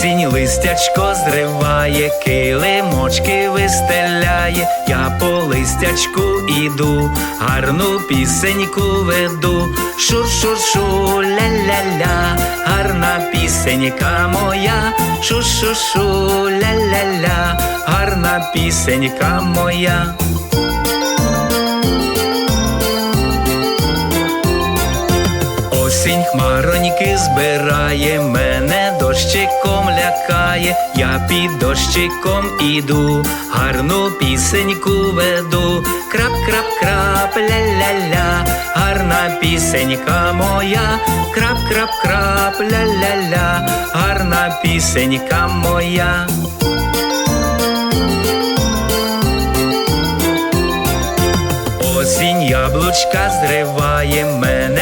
листячко зриває, килимочки вистеляє, я по листячку іду, гарну пісеньку веду. Шу-шу-шу, ля-ля-ля, гарна пісенька моя, шу-шу-шу, ля-ля-ля, гарна пісенька моя. Осінь хмароньки збирає, мене дощиком лякає, я під дощиком іду, гарну пісеньку веду, крап, крап, крап, ля-ля-ля, гарна пісенька моя, крап, крап, крап, ля-ля-ля, гарна пісенька моя. Осінь яблучка зриває, мене